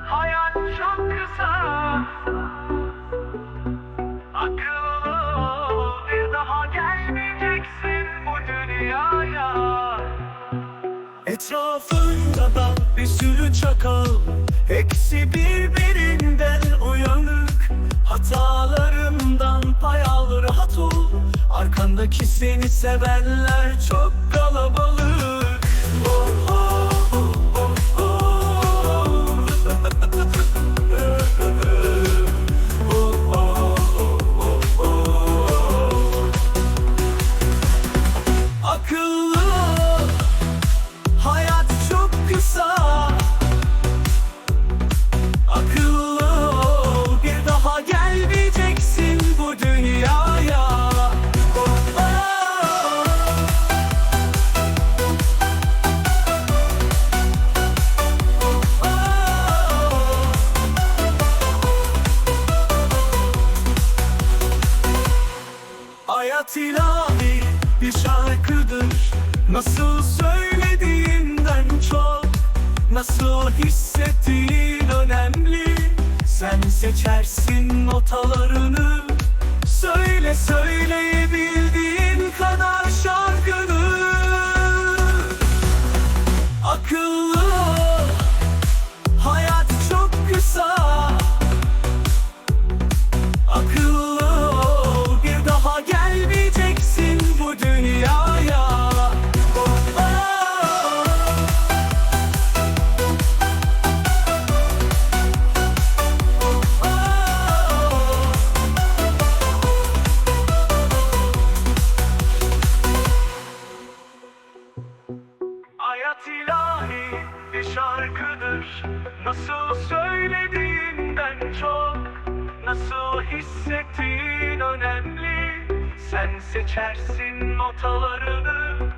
Hayat çok kısa. Akıllı Bir daha gelmeyeceksin bu dünyaya. Etrafında da bir sürü çakal Hepsi birbirinden uyanık. Hatalarından pay al rahat ol. Arkandaki seni sevenler çok kalabalık İlahi bir şarkıdır. Nasıl söylediğinden çok Nasıl hissettiğin önemli. Sen seçersin notalarını şarkıdır. Nasıl söylediğinden çok Nasıl hissettiğin önemli. Sen seçersin notalarını